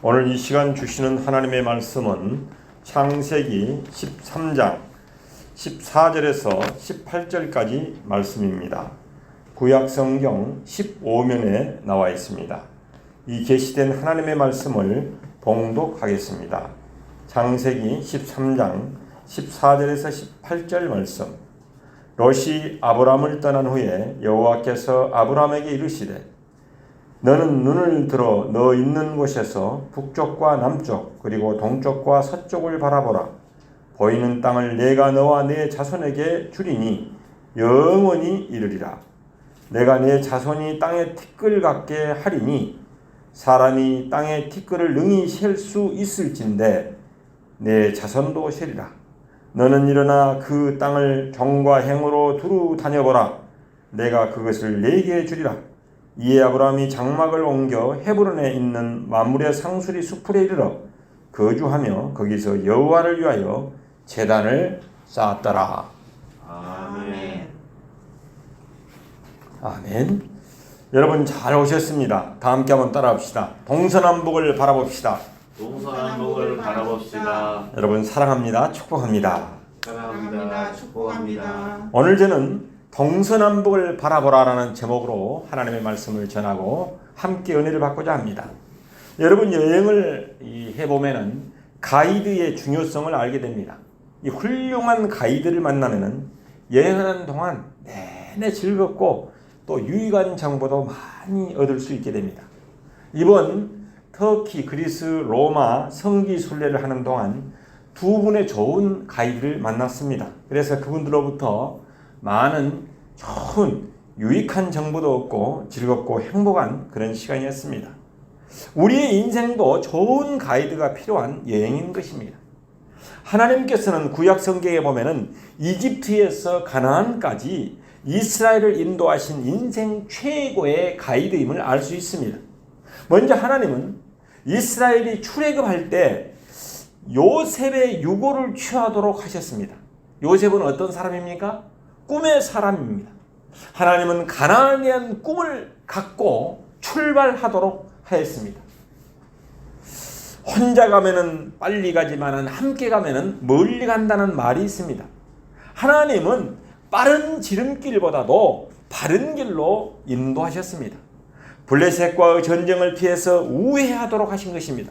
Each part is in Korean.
오늘 이 시간 주시는 하나님의 말씀은 창세기 13장 14절에서 18절까지 말씀입니다. 구약 성경 15면에 나와 있습니다. 이 계시된 하나님의 말씀을 봉독하겠습니다. 창세기 13장 14절에서 18절 말씀. 롯이 아브람을 떠난 후에 여호와께서 아브람에게 이르시되 너는 눈을 들어 너 있는 곳에서 북쪽과 남쪽 그리고 동쪽과 서쪽을 바라보라. 보이는 땅을 내가 너와 내 자손에게 주리니 영원히 이르리라. 내가 내 자손이 땅에 티끌 같게 하리니 사람이 땅에 티끌을 능히 셀 수 있을진데 내 자손도 세리라. 너는 일어나 그 땅을 정과 행으로 두루 다녀보라. 내가 그것을 내게 주리라. 이에 아브라함이 장막을 옮겨 헤브론에 있는 만물의 상수리 숲에 이르러 거주하며 거기서 여호와를 위하여 제단을 쌓았더라. 아멘. 아멘. 여러분 잘 오셨습니다. 다 함께 한번 따라합시다. 동서남북을 바라봅시다. 동서남북을 바라봅시다. 여러분 사랑합니다. 축복합니다. 사랑합니다. 축복합니다. 오늘 저는 동서남북을 바라보라라는 제목으로 하나님의 말씀을 전하고 함께 은혜를 받고자 합니다. 여러분 여행을 이 해보면은 가이드의 중요성을 알게 됩니다. 이 훌륭한 가이드를 만나면은 여행하는 동안 내내 즐겁고 또 유익한 정보도 많이 얻을 수 있게 됩니다. 이번 터키, 그리스, 로마 성기 순례를 하는 동안 두 분의 좋은 가이드를 만났습니다. 그래서 그분들로부터 많은 좋은 유익한 정보도 얻고 즐겁고 행복한 그런 시간이었습니다. 우리의 인생도 좋은 가이드가 필요한 여행인 것입니다. 하나님께서는 구약 성경에 보면은 이집트에서 가나안까지 이스라엘을 인도하신 인생 최고의 가이드임을 알 수 있습니다. 먼저 하나님은 이스라엘이 출애굽할 때 요셉의 유고를 취하도록 하셨습니다. 요셉은 어떤 사람입니까? 꿈의 사람입니다. 하나님은 가나안에 대한 꿈을 갖고 출발하도록 하였습니다. 혼자 가면은 빨리 가지만은 함께 가면은 멀리 간다는 말이 있습니다. 하나님은 빠른 지름길보다도 바른 길로 인도하셨습니다. 블레셋과의 전쟁을 피해서 우회하도록 하신 것입니다.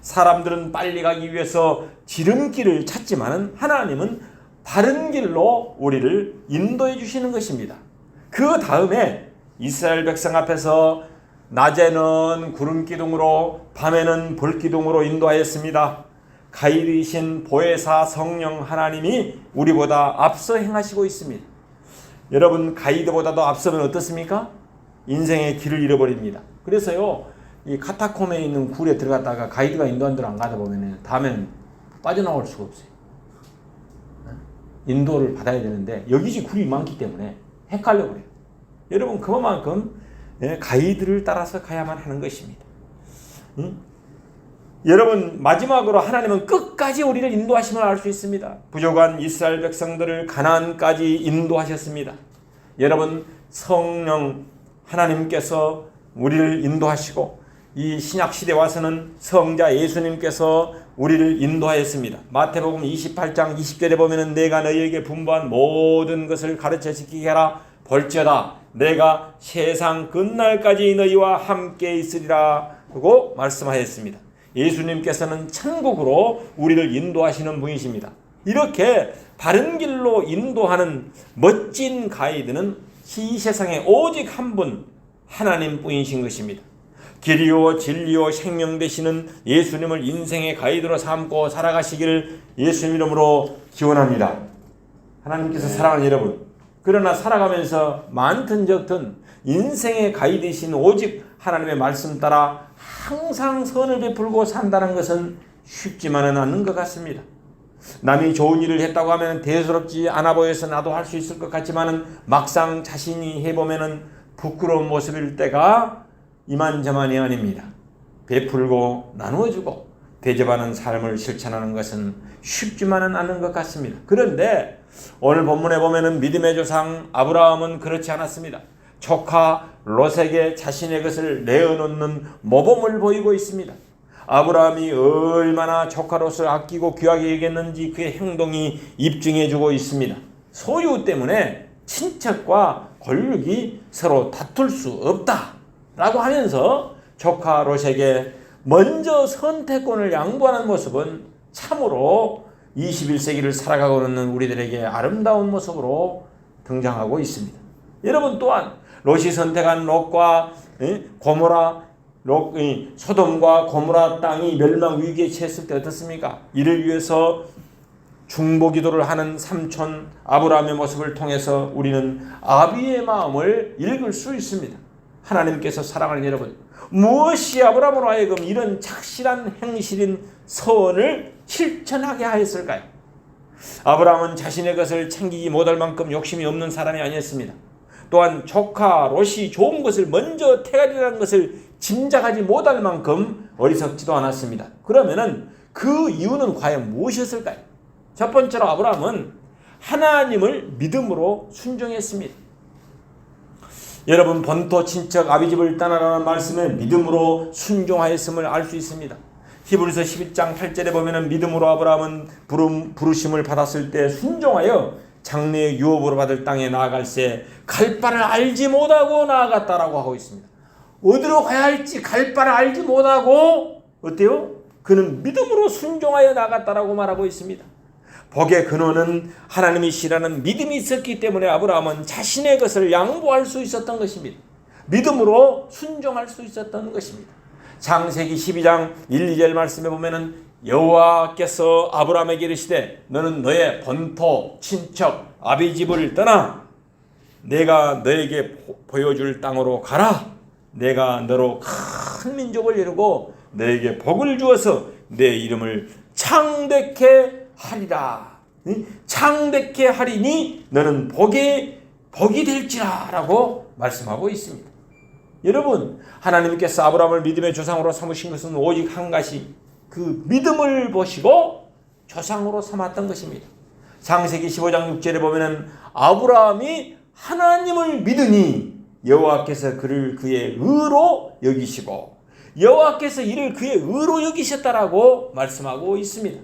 사람들은 빨리 가기 위해서 지름길을 찾지만은 하나님은 바른 길로 우리를 인도해 주시는 것입니다. 그 다음에 이스라엘 백성 앞에서 낮에는 구름 기둥으로 밤에는 불 기둥으로 인도하였습니다. 가이드이신 보혜사 성령 하나님이 우리보다 앞서 행하시고 있습니다. 여러분 가이드보다도 앞서면 어떻습니까? 인생의 길을 잃어버립니다. 그래서요 이 카타콤에 있는 굴에 들어갔다가 가이드가 인도한 대로 안 가다 보면 다음에는 빠져나올 수가 없어요. 인도를 받아야 되는데 여기지 굴이 많기 때문에 헷갈려 버려요. 여러분 그만큼 예, 가이드를 따라서 가야만 하는 것입니다. 응? 여러분 마지막으로 하나님은 끝까지 우리를 인도하심을 알 수 있습니다. 부족한 이스라엘 백성들을 가나안까지 인도하셨습니다. 여러분 성령 하나님께서 우리를 인도하시고 이 신약 시대 와서는 성자 예수님께서 우리를 인도하였습니다. 마태복음 28장 20절에 보면은 내가 너희에게 분부한 모든 것을 가르쳐 지키게 하라 볼지어다 내가 세상 끝날까지 너희와 함께 있으리라 하고 말씀하였습니다. 예수님께서는 천국으로 우리를 인도하시는 분이십니다. 이렇게 바른 길로 인도하는 멋진 가이드는 이 세상에 오직 한 분 하나님 뿐이신 것입니다. 길이요 진리요 생명 되시는 예수님을 인생의 가이드로 삼고 살아가시기를 예수님 이름으로 기원합니다. 하나님께서 사랑하는 여러분, 그러나 살아가면서 많든 적든 인생의 가이드이신 오직 하나님의 말씀 따라 항상 선을 베풀고 산다는 것은 쉽지만은 않는 것 같습니다. 남이 좋은 일을 했다고 하면 대수롭지 않아 보여서 나도 할 수 있을 것 같지만은 막상 자신이 해보면은 부끄러운 모습일 때가 이만저만이 아닙니다. 베풀고 나누어주고 대접하는 삶을 실천하는 것은 쉽지만은 않은 것 같습니다. 그런데 오늘 본문에 보면은 믿음의 조상 아브라함은 그렇지 않았습니다. 조카 롯에게 자신의 것을 내어놓는 모범을 보이고 있습니다. 아브라함이 얼마나 조카 롯을 아끼고 귀하게 여겼는지 그의 행동이 입증해주고 있습니다. 소유 때문에 친척과 권력이 서로 다툴 수 없다 라고 하면서 조카 롯에게 먼저 선택권을 양보하는 모습은 참으로 21세기를 살아가고 있는 우리들에게 아름다운 모습으로 등장하고 있습니다. 여러분 또한 롯이 선택한 롯과 예, 고모라 롯, 이, 소돔과 고모라 땅이 멸망 위기에 처했을 때 어떻습니까? 이를 위해서 중보 기도를 하는 삼촌 아브라함의 모습을 통해서 우리는 아비의 마음을 읽을 수 있습니다. 하나님께서 사랑하는 여러분, 무엇이 아브라함으로 하여금 이런 착실한 행실인 서원을 실천하게 하였을까요? 아브라함은 자신의 것을 챙기지 못할 만큼 욕심이 없는 사람이 아니었습니다. 또한 조카 롯이 좋은 것을 먼저 태가리라는 것을 짐작하지 못할 만큼 어리석지도 않았습니다. 그러면은 그 이유는 과연 무엇이었을까요? 첫 번째로 아브라함은 하나님을 믿음으로 순종했습니다. 여러분 본토 친척 아비집을 떠나라는 말씀에 믿음으로 순종하였음을 알 수 있습니다. 히브리서 11장 8절에 보면은 믿음으로 아브라함은 부름, 부르심을 받았을 때 순종하여 장래의 유업으로 받을 땅에 나아갈새 갈 바를 알지 못하고 나아갔다라고 하고 있습니다. 어디로 가야 할지 갈 바를 알지 못하고 어때요? 그는 믿음으로 순종하여 나갔다라고 말하고 있습니다. 복의 근원은 하나님이시라는 믿음이 있었기 때문에 아브라함은 자신의 것을 양보할 수 있었던 것입니다. 믿음으로 순종할 수 있었던 것입니다. 창세기 12장 1, 2절 말씀에 보면은 여호와께서 아브라함에게 이르시되 너는 너의 본토 친척 아비 집을 떠나 내가 너에게 보- 보여줄 땅으로 가라. 내가 너로 큰 민족을 이루고 너에게 복을 주어서 내 이름을 창대케 하리라. 응? 창대케 하리니 너는 복이 복이 될지라라고 말씀하고 있습니다. 여러분 하나님께서 아브라함을 믿음의 조상으로 삼으신 것은 오직 한 가지 그 믿음을 보시고 조상으로 삼았던 것입니다. 창세기 15장 6절에 보면은 아브라함이 하나님을 믿으니 여호와께서 그를 그의 의로 여기시고 여호와께서 이를 그의 의로 여기셨다라고 말씀하고 있습니다.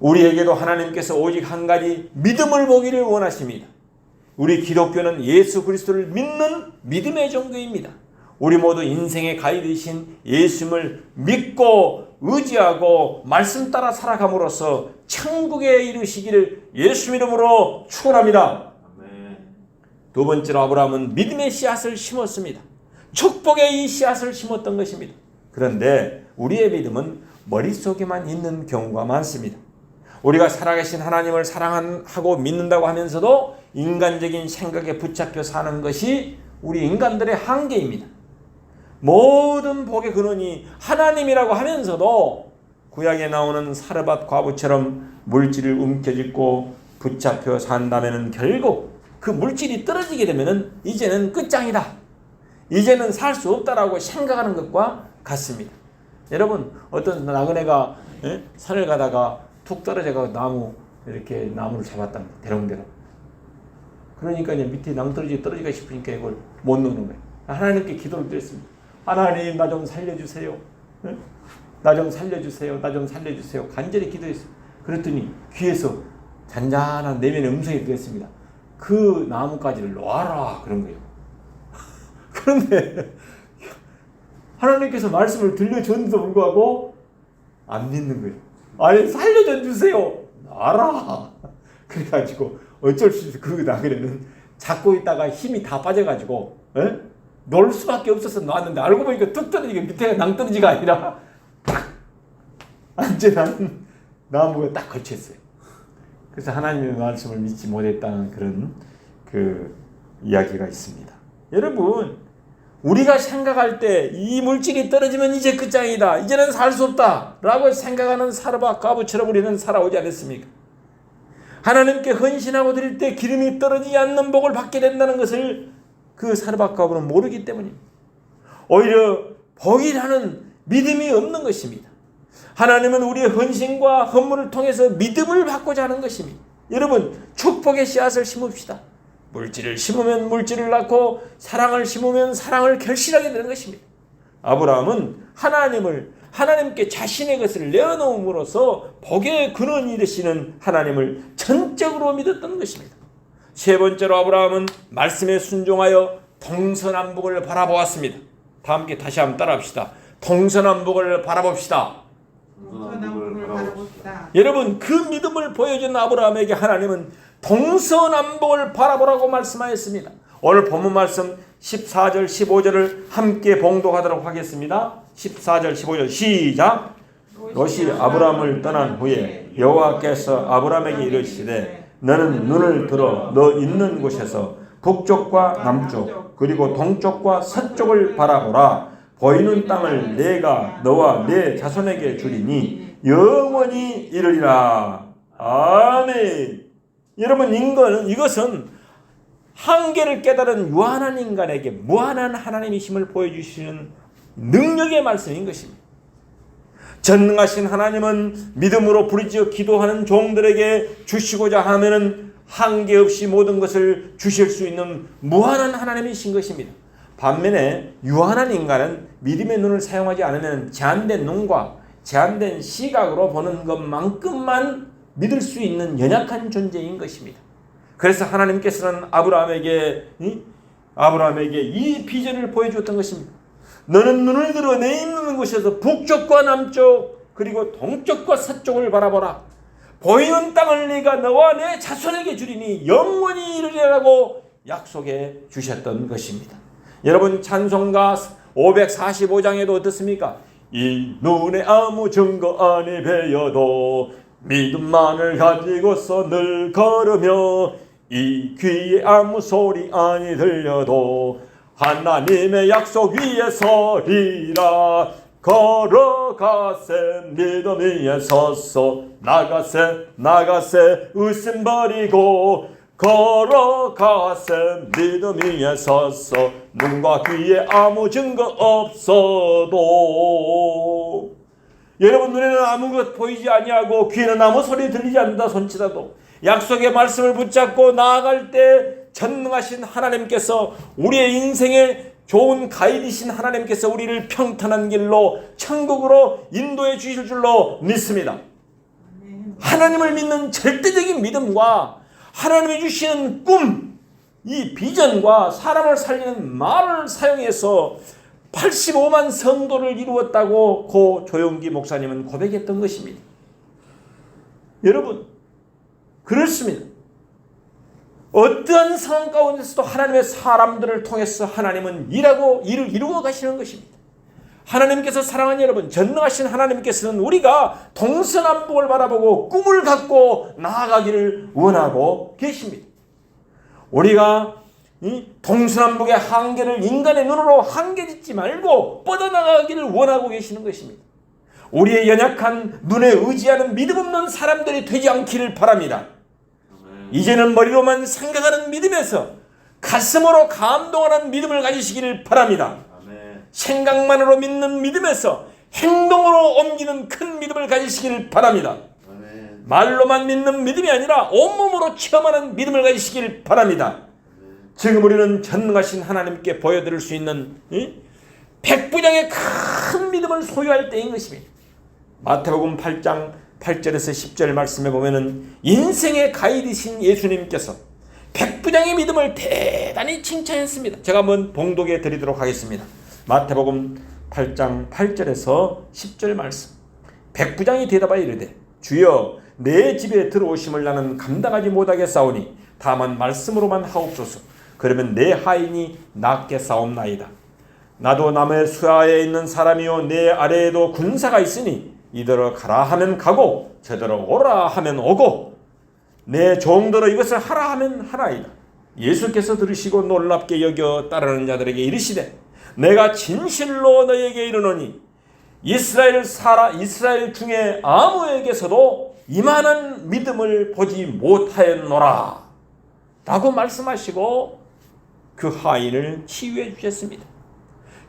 우리에게도 하나님께서 오직 한 가지 믿음을 보기를 원하십니다. 우리 기독교는 예수 그리스도를 믿는 믿음의 종교입니다. 우리 모두 인생의 가이드이신 예수님을 믿고 의지하고 말씀 따라 살아감으로써 천국에 이르시기를 예수 이름으로 축원합니다. 두 번째로 아브라함은 믿음의 씨앗을 심었습니다. 축복의 이 씨앗을 심었던 것입니다. 그런데 우리의 믿음은 머릿속에만 있는 경우가 많습니다. 우리가 살아계신 하나님을 사랑하고 믿는다고 하면서도 인간적인 생각에 붙잡혀 사는 것이 우리 인간들의 한계입니다. 모든 복의 근원이 하나님이라고 하면서도 구약에 나오는 사르밧 과부처럼 물질을 움켜쥐고 붙잡혀 산다면 결국 그 물질이 떨어지게 되면 이제는 끝장이다. 이제는 살 수 없다라고 생각하는 것과 같습니다. 여러분 어떤 나그네가 예? 산을 가다가 툭 떨어져가 나무 이렇게 나무를 잡았답니다. 대롱대롱. 그러니까 이제 밑에 낭떠러지 떨어지가 싶으니까 이걸 못 넣는 거예요. 하나님께 기도를 드렸습니다. 하나님 나 좀 살려주세요. 나좀 살려주세요. 나 좀 살려주세요. 간절히 기도했어요. 그랬더니 귀에서 잔잔한 내면의 음성이 들렸습니다. 그 나무가지를 놓아라 그런 거예요. 그런데 하나님께서 말씀을 들려줬는데도 불구하고 안 믿는 거예요. 아니 살려줘 주세요. 알아. 그래가지고 어쩔 수 없어 그 나그네는 잡고 있다가 힘이 다 빠져가지고 에? 놀 수밖에 없어서 놨는데 알고 보니까 뚝 떨어지게 밑에가 낭떠러지가 아니라 딱 안전한 나무가 딱 걸쳤어요. 그래서 하나님의 말씀을 믿지 못했다는 그런 그 이야기가 있습니다. 여러분 우리가 생각할 때 이 물질이 떨어지면 이제 끝장이다. 이제는 살 수 없다. 라고 생각하는 사르밧 과부처럼 우리는 살아오지 않았습니까? 하나님께 헌신하고 드릴 때 기름이 떨어지지 않는 복을 받게 된다는 것을 그 사르밧 과부는 모르기 때문입니다. 오히려 복이라는 믿음이 없는 것입니다. 하나님은 우리의 헌신과 헌물을 통해서 믿음을 받고자 하는 것입니다. 여러분 축복의 씨앗을 심읍시다. 물질을 심으면 물질을 낳고 사랑을 심으면 사랑을 결실하게 되는 것입니다. 아브라함은 하나님을 하나님께 자신의 것을 내어놓음으로써 복의 근원이 되시는 하나님을 전적으로 믿었던 것입니다. 세 번째로 아브라함은 말씀에 순종하여 동서남북을 바라보았습니다. 다 함께 다시 한번 따라합시다. 동서남북을 바라봅시다. 동서남북을 바라봅시다. 여러분 그 믿음을 보여준 아브라함에게 하나님은 동서남북을 바라보라고 말씀하였습니다. 오늘 본문 말씀 14절 15절을 함께 봉독하도록 하겠습니다. 14절 15절 시작. 롯이 아브라함을 떠난 후에 여호와께서 아브라함에게 이르시되 너는 눈을 들어 너 있는 곳에서 북쪽과 남쪽 그리고 동쪽과 서쪽을 바라보라 보이는 땅을 내가 너와 내 자손에게 주리니 영원히 이르리라 아멘 여러분 이거는 이것은 한계를 깨달은 유한한 인간에게 무한한 하나님이심을 보여주시는 능력의 말씀인 것입니다. 전능하신 하나님은 믿음으로 부르짖어 기도하는 종들에게 주시고자 하면은 한계 없이 모든 것을 주실 수 있는 무한한 하나님이신 것입니다. 반면에 유한한 인간은 믿음의 눈을 사용하지 않으면 제한된 눈과 제한된 시각으로 보는 것만큼만 믿을 수 있는 연약한 존재인 것입니다. 그래서 하나님께서는 아브라함에게 이? 아브라함에게 이 비전을 보여주었던 것입니다. 너는 눈을 들어 내 있는 곳에서 북쪽과 남쪽 그리고 동쪽과 서쪽을 바라보라. 보이는 땅을 네가 너와 내 자손에게 주리니 영원히 이르리라고 약속해 주셨던 것입니다. 여러분 찬송가 545장에도 어떻습니까? 이 눈에 아무 증거 아니 배여도 믿음만을 가지고서 늘 걸으며 이 귀에 아무 소리 아니 들려도 하나님의 약속 위에 서리라. 걸어가세 믿음 위에 서서 나가세 나가세 웃음 버리고 걸어가세 믿음 위에 서서 눈과 귀에 아무 증거 없어도 여러분 눈에는 아무것 보이지 아니하고 귀에는 아무 소리 들리지 않는다 손치다도 약속의 말씀을 붙잡고 나아갈 때 전능하신 하나님께서 우리의 인생에 좋은 가이드신 하나님께서 우리를 평탄한 길로 천국으로 인도해 주실 줄로 믿습니다. 하나님을 믿는 절대적인 믿음과 하나님이 주시는 꿈, 이 비전과 사람을 살리는 말을 사용해서 85만 성도를 이루었다고 고 조용기 목사님은 고백했던 것입니다. 여러분, 그렇습니다. 어떠한 상황 가운데서도 하나님의 사람들을 통해서 하나님은 일하고 일을 이루어 가시는 것입니다. 하나님께서 사랑하는 여러분, 전능하신 하나님께서는 우리가 동서남북을 바라보고 꿈을 갖고 나아가기를 원하고 계십니다. 우리가 이 동서남북의 한계를 인간의 눈으로 한계 짓지 말고 뻗어나가기를 원하고 계시는 것입니다. 우리의 연약한 눈에 의지하는 믿음 없는 사람들이 되지 않기를 바랍니다. 이제는 머리로만 생각하는 믿음에서 가슴으로 감동하는 믿음을 가지시기를 바랍니다. 생각만으로 믿는 믿음에서 행동으로 옮기는 큰 믿음을 가지시기를 바랍니다. 말로만 믿는 믿음이 아니라 온몸으로 체험하는 믿음을 가지시기를 바랍니다. 지금 우리는 전능하신 하나님께 보여드릴 수 있는 이? 백부장의 큰 믿음을 소유할 때인 것입니다. 마태복음 8장 8절에서 10절 말씀에 보면은 인생의 가이드신 예수님께서 백부장의 믿음을 대단히 칭찬했습니다. 제가 한번 봉독해 드리도록 하겠습니다. 마태복음 8장 8절에서 10절 말씀. 백부장이 대답하여 이르되 주여 내 집에 들어오심을 나는 감당하지 못하겠사오니 다만 말씀으로만 하옵소서. 그러면 내 하인이 낫게 싸움나이다. 나도 남의 수하에 있는 사람이요 내 아래에도 군사가 있으니 이대로 가라 하면 가고 저대로 오라 하면 오고 내 종대로 이것을 하라 하면 하나이다. 예수께서 들으시고 놀랍게 여겨 따르는 자들에게 이르시되 내가 진실로 너에게 이르노니 이스라엘 사라 이스라엘 중에 아무에게서도 이만한 믿음을 보지 못하였노라 라고 말씀하시고 그 하인을 치유해 주셨습니다.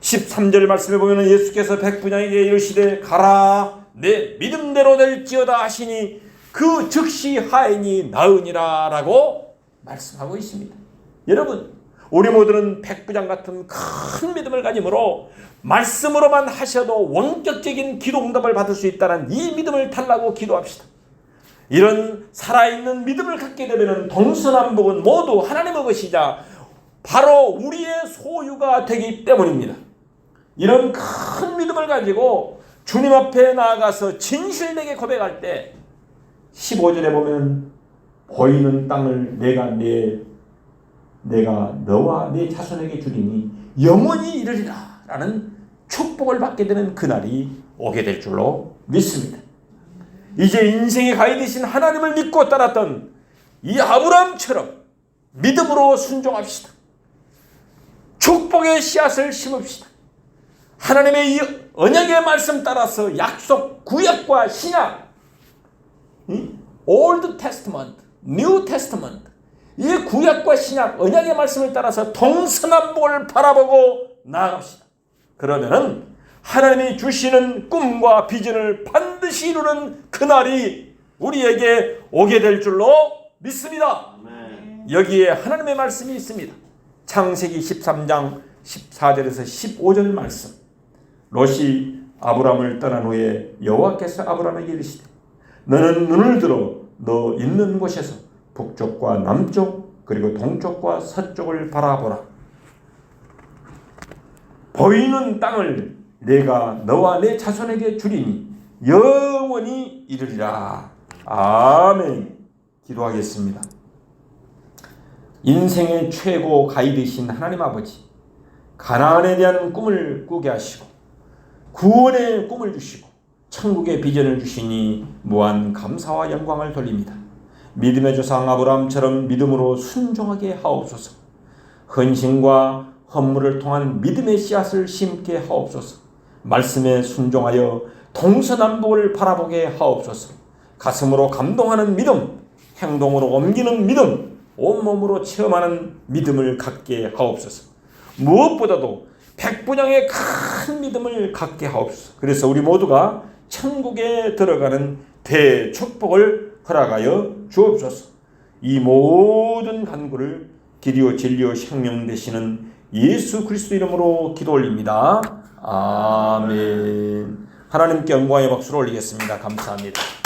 13절 말씀에 보면 예수께서 백분양에게 이르시되 가라 내 믿음대로 될지어다 하시니 그 즉시 하인이 나으니라 라고 말씀하고 있습니다. 여러분 우리 모두는 백부장 같은 큰 믿음을 가짐으로 말씀으로만 하셔도 원격적인 기도 응답을 받을 수 있다는 이 믿음을 달라고 기도합시다. 이런 살아있는 믿음을 갖게 되면 동서남북은 모두 하나님의 것이자 바로 우리의 소유가 되기 때문입니다. 이런 큰 믿음을 가지고 주님 앞에 나아가서 진실되게 고백할 때 15절에 보면 보이는 땅을 내가 내 내가 너와 내 자손에게 주리니 영원히 이르리라 라는 축복을 받게 되는 그날이 오게 될 줄로 믿습니다. 이제 인생의 가이 되신 하나님을 믿고 따랐던 이 아브라함처럼 믿음으로 순종합시다. 축복의 씨앗을 심읍시다. 하나님의 이 언약의 말씀 따라서 약속 구약과 신약 이 Old Testament, New Testament 이 구약과 신약 언약의 말씀을 따라서 동서남북을 바라보고 나아갑시다. 그러면은 하나님이 주시는 꿈과 비전을 반드시 이루는 그날이 우리에게 오게 될 줄로 믿습니다. 여기에 하나님의 말씀이 있습니다. 창세기 13장 14절에서 15절 말씀. 롯이 아브람을 떠난 후에 여호와께서 아브람에게 이르시되 너는 눈을 들어 너 있는 곳에서 북쪽과 남쪽 그리고 동쪽과 서쪽을 바라보라. 보이는 땅을 내가 너와 내 자손에게 주리니 영원히 이르리라. 아멘. 기도하겠습니다. 인생의 최고 가이드신 하나님 아버지 가나안에 대한 꿈을 꾸게 하시고 구원의 꿈을 주시고 천국의 비전을 주시니 무한 감사와 영광을 돌립니다. 믿음의 조상 아브라함처럼 믿음으로 순종하게 하옵소서. 헌신과 헌물을 통한 믿음의 씨앗을 심게 하옵소서. 말씀에 순종하여 동서남북을 바라보게 하옵소서. 가슴으로 감동하는 믿음, 행동으로 옮기는 믿음, 온몸으로 체험하는 믿음을 갖게 하옵소서. 무엇보다도 백분양의 큰 믿음을 갖게 하옵소서. 그래서 우리 모두가 천국에 들어가는 대축복을 허락하여 주옵소서. 이 모든 간구를 길이요 진리요 생명 되시는 예수 그리스도 이름으로 기도 올립니다. 아멘. 하나님께 영광의 박수를 올리겠습니다. 감사합니다.